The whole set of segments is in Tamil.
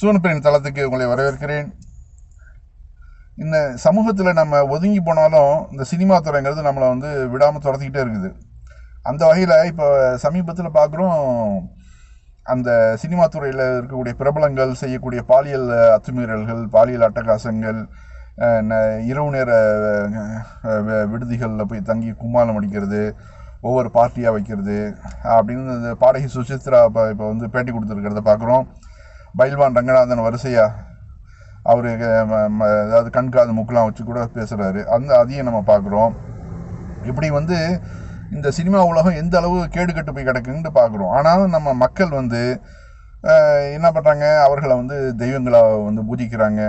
சூனப்பிரின் தளத்துக்கு உங்களை வரவேற்கிறேன். இந்த சமூகத்தில் நம்ம ஒதுங்கி போனாலும் இந்த சினிமா துறைங்கிறது நம்மளை வந்து விடாமல் துரத்திக்கிட்டே இருக்குது. அந்த வகையில் இப்போ சமீபத்தில் பார்க்குறோம் அந்த சினிமா துறையில் இருக்கக்கூடிய பிரபலங்கள் செய்யக்கூடிய பாலியல் அத்துமீறல்கள் பாலியல் அட்டகாசங்கள் இரவு நேர விடுதிகளில் போய் தங்கி கும்மாளம் அடிக்கிறது ஒவ்வொரு பார்ட்டியாக வைக்கிறது அப்படின்னு இந்த பாடகி சுசித்ரா இப்போ இப்போ வந்து பேட்டி கொடுத்துருக்கிறத பார்க்குறோம் பைல்வான் ரங்கநாதன் வரிசையாக அவர் அதாவது கண்காது வச்சு கூட பேசுகிறாரு அந்த அதையும் நம்ம பார்க்குறோம். இப்படி வந்து இந்த சினிமா உலகம் எந்த அளவு கேடு கட்டு போய் கிடக்குன்னு பார்க்குறோம். ஆனாலும் நம்ம மக்கள் வந்து என்ன பண்ணுறாங்க அவர்களை வந்து தெய்வங்களாக வந்து பூஜிக்கிறாங்க.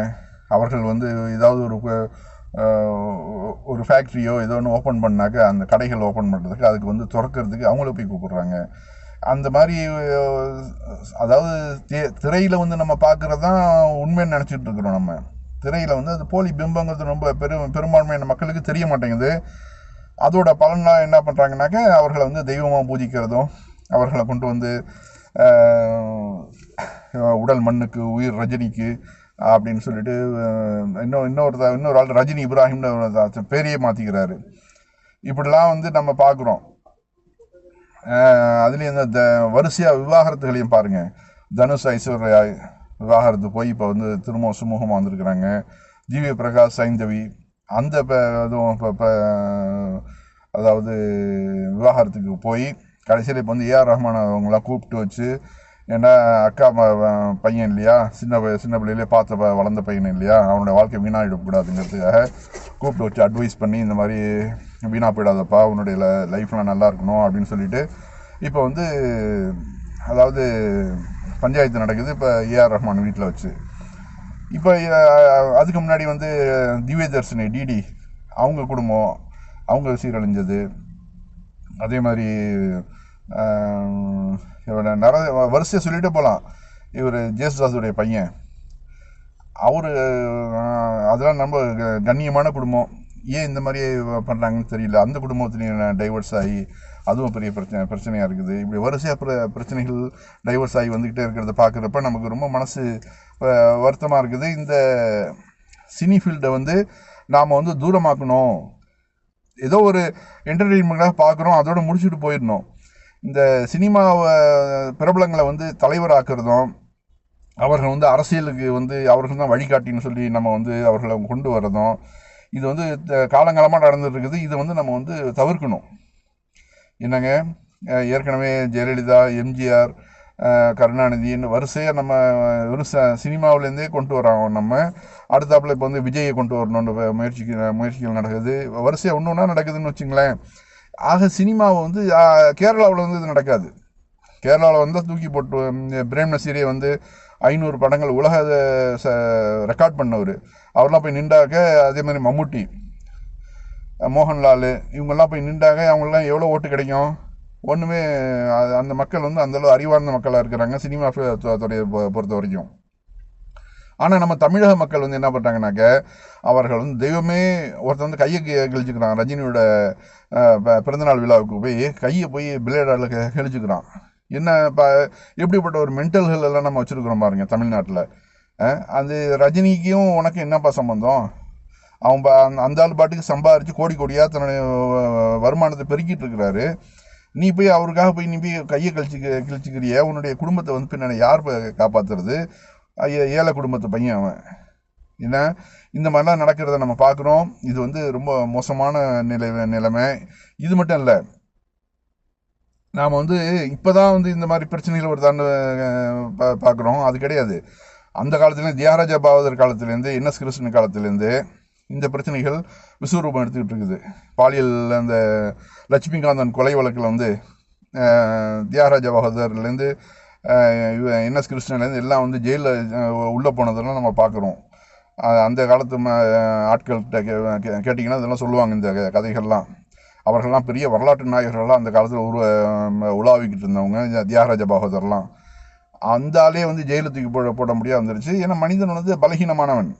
அவர்கள் வந்து ஏதாவது ஒரு ஒரு ஃபேக்ட்ரியோ ஏதோ ஒன்று ஓப்பன் பண்ணாக்க அந்த கடைகள் ஓப்பன் பண்ணுறதுக்கு அதுக்கு வந்து திறக்கிறதுக்கு அவங்கள போய் கூப்பிடுறாங்க. அந்த மாதிரி அதாவது திரையில் வந்து நம்ம பார்க்குறது தான் உண்மைன்னு நினச்சிட்டு இருக்கிறோம் நம்ம. திரையில் வந்து அது போலி பிம்பங்கிறது ரொம்ப பெரும் பெரும்பான்மையான மக்களுக்கு தெரிய மாட்டேங்குது. அதோட பலனாக என்ன பண்ணுறாங்கனாக்க அவர்களை வந்து தெய்வமாக பூஜிக்கிறதும் அவர்களை கொண்டு வந்து உடல் மண்ணுக்கு உயிர் ரஜினிக்கு அப்படின்னு சொல்லிட்டு இன்னும் இன்னொரு இன்னொரு ஆள் ரஜினி இப்ராஹிம்னு பேரையே மாற்றிக்கிறாரு இப்படிலாம் வந்து நம்ம பார்க்குறோம். அதுலேயும் இந்த த- விவாகரத்துகளையும் பாருங்கள் தனுஷ் ஐஸ்வர்யா விவாகரத்து போய் இப்போ வந்து திரும்ப சுமூகமாக வந்திருக்கிறாங்க. ஜிவி பிரகாஷ் சைந்தவி அந்த இதுவும் இப்போ இப்போ அதாவது விவாகரத்துக்கு போய் கடைசியில் இப்போ வந்து ஏஆர் ரஹ்மான் அவங்களாம் கூப்பிட்டு வச்சு ஏன்னா அக்கா பையன் இல்லையா? சின்ன சின்ன பிள்ளையிலே பார்த்த ப- வளர்ந்த பையன் இல்லையா? அவனோட வாழ்க்கை வீணாகிடக்கூடாதுங்கிறதுக்காக கூப்பிட்டு வச்சு அட்வைஸ் பண்ணி இந்த மாதிரி வீணா போயிடாதப்பா உன்னுடைய லைஃப்லாம் நல்லா இருக்கணும் அப்படின்னு சொல்லிட்டு இப்போ வந்து அதாவது பஞ்சாயத்து நடக்குது இப்போ ஏஆர் ரஹ்மான் வீட்டில் வச்சு. இப்போ அதுக்கு முன்னாடி வந்து திவ்ய தர்ஷினி டிடி அவங்க குடும்பம் அவங்க சீரழிஞ்சது. அதே மாதிரி நர வரிசையை சொல்லிட்டு போகலாம் இவர் ஜேசுதாஸுடைய பையன். அவர் அதெல்லாம் நம்ம க- கண்ணியமான குடும்பம். ஏன் இந்த மாதிரி பண்ணுறாங்கன்னு தெரியல. அந்த குடும்பத்துலேயும் டைவர்ஸ் ஆகி அதுவும் பெரிய பிரச்சனை பிரச்சனையாக இருக்குது. இப்படி வரிசையாக பிர பிரச்சனைகள் டைவர்ஸ் ஆகி வந்துக்கிட்டே இருக்கிறத பார்க்குறப்ப நமக்கு ரொம்ப மனசு வருத்தமாக இருக்குது. இந்த சினி ஃபீல்டை வந்து நாம் வந்து தூரமாக்கணும். ஏதோ ஒரு என்டர்டெயின்மெண்ட்டாக பார்க்குறோம் அதோட முடிச்சுட்டு போயிடணும். இந்த சினிமாவை பிரபலங்களை வந்து தலைவராக்குறதும் அவர்கள் வந்து அரசியலுக்கு வந்து அவர்கள் தான் வழிகாட்டின்னு சொல்லி நம்ம வந்து அவர்களை கொண்டு வரதும் இது வந்து த- காலங்காலமாக நடந்துட்டு இருக்குது இதை வந்து நம்ம வந்து தவிர்க்கணும். என்னங்க? ஏற்கனவே ஜெயலலிதா எம்ஜிஆர் கருணாநிதின்னு வரிசையாக நம்ம ஒரு சினிமாவிலேருந்தே கொண்டு வராங்க. நம்ம அடுத்தாப்புல இப்போ வந்து விஜயை கொண்டு வரணுன்ற வ- முயற்சிக்கு முயற்சிகள் நடக்குது. வரிசையாக ஒன்று ஒன்றா நடக்குதுன்னு வச்சுங்களேன். ஆக சினிமாவை வந்து கேரளாவில் வந்து இது நடக்காது. கேரளாவில் வந்து தூக்கி போட்டு பிரேம் நசீரே வந்து ஐநூறு படங்கள் உலக ரெக்கார்ட் பண்ணவர். அவர்லாம் போய் நின்றாக்க அதே மாதிரி மம்முட்டி மோகன்லால் இவங்கெல்லாம் போய் நின்றாக அவங்களாம் எவ்வளோ ஓட்டு கிடைக்கும்? ஒன்றுமே அந்த மக்கள் வந்து அந்தளவு அறிவார்ந்த மக்களாக இருக்கிறாங்க சினிமா ஃப- துறையை பொறுத்த வரைக்கும். ஆனால் நம்ம தமிழக மக்கள் வந்து என்ன பண்ணுறாங்கனாக்க அவர்கள் வந்து தெய்வமே ஒருத்தன் வந்து கையை கழிச்சுக்கிறான். ரஜினியோட ப- பிறந்தநாள் விழாவுக்கு போய் கையை போய் பிளேடால் கழிச்சுக்கிறான். என்ன இப்போ எப்படிப்பட்ட ஒரு மென்டல் ஹெல் எல்லாம் நம்ம வச்சுருக்குறோம் பாருங்க தமிழ்நாட்டில். அது ரஜினிக்கும் உனக்கு என்னப்பா சம்பந்தம்? அவன் பா- அந்த- அந்த ஆள் பாட்டுக்கு சம்பாரித்து கோடி கோடியாக தன்னுடைய வருமானத்தை பெருக்கிட்டு இருக்கிறாரு. நீ போய் அவருக்காக போய் நீ போய் கையை கழிச்சு கிழிச்சிக்கிறிய உன்னுடைய குடும்பத்தை வந்து பின்னாடி யார் காப்பாற்றுறது காப்பாத்துறது? ஏழை குடும்பத்து பையன் அவன். என்ன? இந்த மாதிரிலாம் நடக்கிறத நம்ம பார்க்குறோம். இது வந்து ரொம்ப மோசமான நிலை நிலைமை. இது மட்டும் இல்லை நாம் வந்து இப்போ தான் வந்து இந்த மாதிரி பிரச்சனைகள் வருதான்னு பா பார்க்குறோம். அது கிடையாது. அந்த காலத்துலேருந்து தியாகராஜா பாவதர் காலத்துலேருந்து என்எஸ் கிருஷ்ணன் காலத்துலேருந்து இந்த பிரச்சனைகள் விஸ்வரூபம் எடுத்துக்கிட்டு இருக்குது. பாலியல் அந்த லட்சுமிகாந்தன் கொலை வழக்கில் வந்து தியாகராஜா பகதர்லேருந்து என்எஸ் கிருஷ்ணன்லேருந்து எல்லாம் வந்து ஜெயிலில் உள்ளே போனதெல்லாம் நம்ம பார்க்குறோம். அந்த காலத்து ம ஆட்கள்கிட்ட கே கே- கேட்டிங்கன்னா இதெல்லாம் சொல்லுவாங்க இந்த கதைகள்லாம். அவர்கள்லாம் பெரிய வரலாற்று நாயகர்கள்லாம் அந்த காலத்தில் உரு ம- உலாவிக்கிட்டு இருந்தவங்க தியாகராஜ பாகவதர்லாம் அந்த ஆளே வந்து ஜெயிலத்துக்கு போட போட முடியாது வந்துருச்சு. ஏன்னா மனிதன் வந்து பலகீனமானவன்.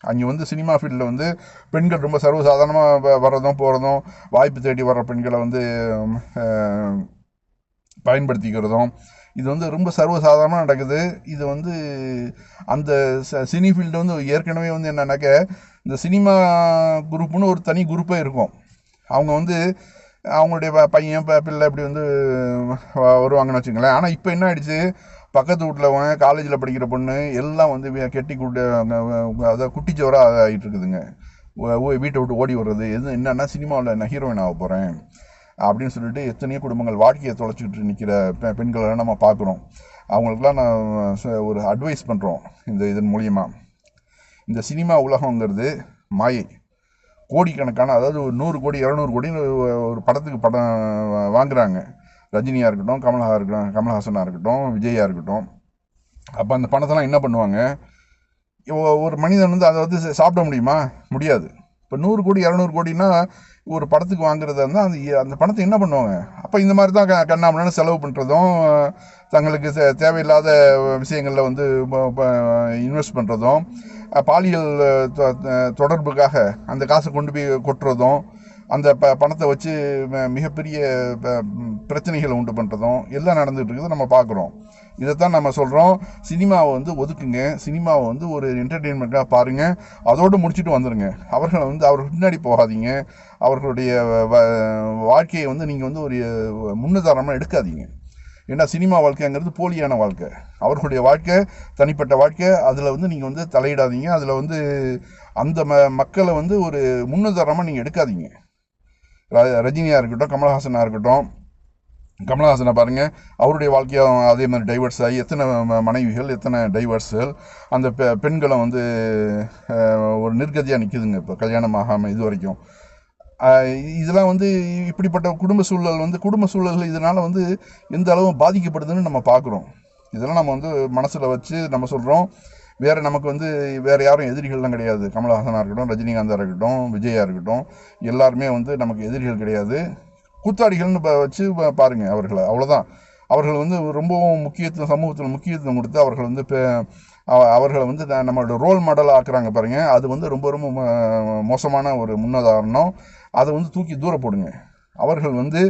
அங்கே வந்து சினிமா ஃபீல்டில் வந்து பெண்கள் ரொம்ப சர்வசாதாரணமாக வர்றதும் போகிறதும் வாய்ப்பு தேடி வர்ற பெண்களை வந்து பயன்படுத்திக்கிறதும் இது வந்து ரொம்ப சர்வசாதாரணமாக நடக்குது. இது வந்து அந்த ச- சினி ஃபீல்டு வந்து ஏற்கனவே வந்து என்னன்னாக்க இந்த சினிமா குரூப்னு ஒரு தனி குரூப்பே இருக்கும். அவங்க வந்து அவங்களுடைய ப- பையன் பிள்ளை இப்படி வந்து வருவாங்கன்னு வச்சுங்களேன் ஆனால் இப்போ என்ன ஆயிடுச்சு? பக்கத்து வீட்டில் காலேஜில் படிக்கிற பொண்ணு எல்லாம் வந்து கெட்டி கூட்டு அதாவது குட்டிச்சோராக ஆகிட்டு இருக்குதுங்க. வீட்டை விட்டு ஓடி வர்றது எது என்னன்னா சினிமாவில் நான் ஹீரோயின் ஆக போகிறேன் அப்படின்னு சொல்லிட்டு எத்தனையோ குடும்பங்கள் வாழ்க்கையை தொலைச்சிக்கிட்டு நிற்கிற பெ பெண்களை நம்ம பார்க்குறோம். அவங்களுக்குலாம் நான் ச- ஒரு அட்வைஸ் பண்ணுறோம் இந்த இதன் மூலியமாக இந்த சினிமா உலகங்கிறது மாயை. கோடிக்கணக்கான அதாவது ஒரு நூறு கோடி இரநூறு கோடி ஒரு படத்துக்கு படம் வாங்குறாங்க. ரஜினியாக இருக்கட்டும் கமலஹா இருக்கட்டும் கமல்ஹாசனாக இருக்கட்டும் விஜயாக இருக்கட்டும். அப்போ அந்த பணத்தெல்லாம் என்ன பண்ணுவாங்க? ஒரு மனிதன் வந்து அதை வந்து சாப்பிட முடியுமா? முடியாது. இப்போ நூறு கோடி இரநூறு கோடினா ஒரு படத்துக்கு வாங்குறதா இருந்தால் அந்த அந்த பணத்தை என்ன பண்ணுவாங்க? அப்போ இந்த மாதிரி தான் க- கண்ணாமலன்னு செலவு பண்ணுறதும் தங்களுக்கு தே- தேவையில்லாத விஷயங்களில் வந்து இன்வெஸ்ட் பண்ணுறதும் பாலியல் தொடர்புக்காக அந்த காசை கொண்டு போய் கொட்டுறதும் அந்த ப பணத்தை வச்சு ம- மிகப்பெரிய ப- பிரச்சனைகளை உண்டு பண்ணுறதும் எல்லாம் நடந்துகிட்டு இருக்குது நம்ம பார்க்குறோம் இதைத்தான் நம்ம சொல்கிறோம் சினிமாவை வந்து ஒதுக்குங்க. சினிமாவை வந்து ஒரு என்டர்டெயின்மெண்ட்டாக பாருங்கள் அதோடு முடிச்சுட்டு வந்துடுங்க அவர்களை வந்து அவர்கள் பின்னாடி போகாதீங்க. அவர்களுடைய வ- வாழ்க்கையை வந்து நீங்கள் வந்து ஒரு முன்னுதாரணமாக எடுக்காதீங்க. ஏன்னா சினிமா வாழ்க்கைங்கிறது போலியான வாழ்க்கை. அவர்களுடைய வாழ்க்கை தனிப்பட்ட வாழ்க்கை அதில் வந்து நீங்கள் வந்து தலையிடாதீங்க. அதில் வந்து அந்த ம மக்களை வந்து ஒரு முன்னுதாரணமாக நீங்கள் எடுக்காதீங்க. ரஜினியாக இருக்கட்டும் கமலஹாசனாக இருக்கட்டும் கமலஹாசனை பாருங்கள் அவருடைய வாழ்க்கையும் அதே மாதிரி டைவர்ஸ் ஆகி எத்தனை மனைவிகள் எத்தனை டைவர்ஸ்கள் அந்த பெ பெண்களை வந்து ஒரு நிர்கதியாக நிற்குதுங்க இப்போ கல்யாணம் ஆகாமல் இது வரைக்கும். இதெல்லாம் வந்து இப்படிப்பட்ட குடும்ப சூழல் வந்து குடும்ப சூழல் இதனால் வந்து எந்த அளவு பாதிக்கப்படுதுன்னு நம்ம பார்க்குறோம். இதெல்லாம் நம்ம வந்து மனசில் வச்சு நம்ம சொல்கிறோம் வேறு நமக்கு வந்து வேறு யாரும் எதிரிகள்லாம் கிடையாது. கமலஹாசனாக இருக்கட்டும் ரஜினிகாந்தாக இருக்கட்டும் விஜயா இருக்கட்டும் எல்லாருமே வந்து நமக்கு எதிரிகள் கிடையாது. கூத்தாடிகள்னு ப- வச்சு பாருங்கள் அவர்களை. அவ்வளோதான் அவர்கள் வந்து ரொம்பவும் முக்கியத்துவம் சமூகத்தில் முக்கியத்துவம் கொடுத்து அவர்கள் வந்து இப்போ அவர்களை வந்து நம்மளோட ரோல் மாடலாக ஆக்குறாங்க பாருங்கள் அது வந்து ரொம்ப ரொம்ப மோ- மோசமான ஒரு முன்னுதாரணம். அதை வந்து தூக்கி தூர போடுங்க. அவர்கள் வந்து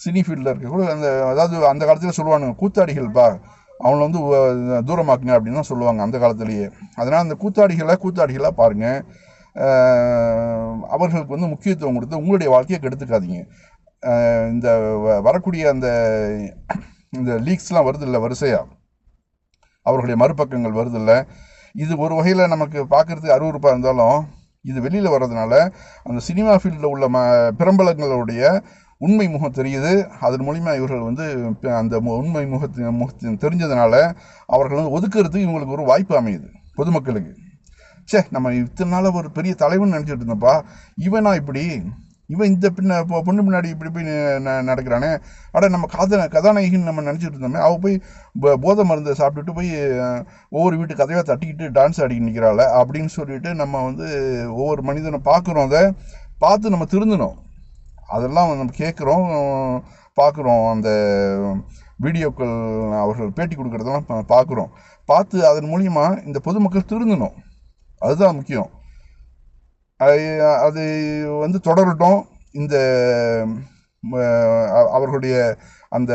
சினி ஃபீல்டில் இருக்கக்கூட அந்த அதாவது அந்த காலத்தில் சொல்லுவானுங்க கூத்தாடிகள்ப்பா அவங்கள வந்து தூரமாக்குங்க அப்படின்னு தான் சொல்லுவாங்க அந்த காலத்திலேயே. அதனால் அந்த கூத்தாடிகளை கூத்தாடிகளாக பாருங்கள் அவர்களுக்கு வந்து முக்கியத்துவம் கொடுத்து உங்களுடைய வாழ்க்கையை கெடுத்துக்காதீங்க. இந்த வ- வரக்கூடிய அந்த இந்த லீக்ஸ்லாம் வருது இல்லை வரிசையாக அவர்களுடைய மறுபக்கங்கள் வருது இல்லை இது ஒரு வகையில் நமக்கு பார்க்குறதுக்கு அருவருப்பாக இருந்தாலும் இது வெளியில் வர்றதுனால அந்த சினிமா ஃபீல்டில் உள்ள ம பிரபலங்களுடைய உண்மை முகம் தெரியுது. அதன் மூலிமா இவர்கள் வந்து அந்த மு- உண்மை முகத்தின் முகத்தின் தெரிஞ்சதுனால அவர்கள் வந்து ஒதுக்குறதுக்கு இவங்களுக்கு ஒரு வாய்ப்பு அமையுது பொதுமக்களுக்கு. ச்சே நம்ம இத்தனை நாளாக ஒரு பெரிய தலைவன் நினச்சிட்டு இருந்தப்பா இவனா இப்படி இவன் இந்த பின்ன பொண்ணு பின்னாடி இப்படி போய் ந- நடக்கிறானே. அட நம்ம கதை கதாநாயகின்னு நம்ம நினச்சிட்டு இருந்தோமே அவள் போய் போதை மருந்தை சாப்பிட்டுட்டு போய் ஒவ்வொரு வீட்டு கதையாக தட்டிக்கிட்டு டான்ஸ் ஆடிக்கிட்டு நிற்கிறாள் அப்படின்னு சொல்லிட்டு நம்ம வந்து ஒவ்வொரு மனிதனை பார்க்குறோம் அதை பார்த்து நம்ம திருந்தணும். அதெல்லாம் நம்ம கேட்குறோம் பார்க்குறோம் அந்த வீடியோக்கள் அவர்கள் பேட்டி கொடுக்குறதெல்லாம் பா- பார்க்குறோம் பார்த்து அதன் மூலியமாக இந்த பொதுமக்கள் திருந்தணும். அதுதான் முக்கியம். அது- அது வந்து தொடரட்டும். இந்த அவர்களுடைய அந்த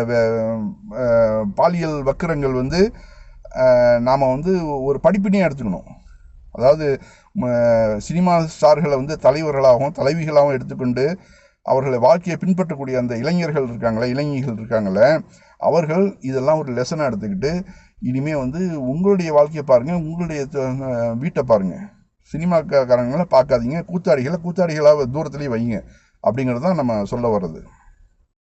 பாலியல் வக்கிரங்கள் வந்து நாம் வந்து ஒரு படிப்பினையாக எடுத்துக்கணும். அதாவது சினிமா ஸ்டார்களை வந்து தலைவர்களாகவும் தலைவிகளாகவும் எடுத்துக்கொண்டு அவர்களை வாழ்க்கையை பின்பற்றக்கூடிய அந்த இளைஞர்கள் இருக்காங்களே இளைஞர்கள் இருக்காங்களே அவர்கள் இதெல்லாம் ஒரு லெசனாக எடுத்துக்கிட்டு இனிமேல் வந்து உங்களுடைய வாழ்க்கையை பாருங்கள் உங்களுடைய வீட்டை பாருங்கள் சினிமாக்காரங்களை பார்க்காதீங்க. கூத்தாடிகளை கூத்தாடிகளாக தூரத்துலேயே வைங்க. அப்படிங்கிறது தான் நம்ம சொல்ல வர்றது.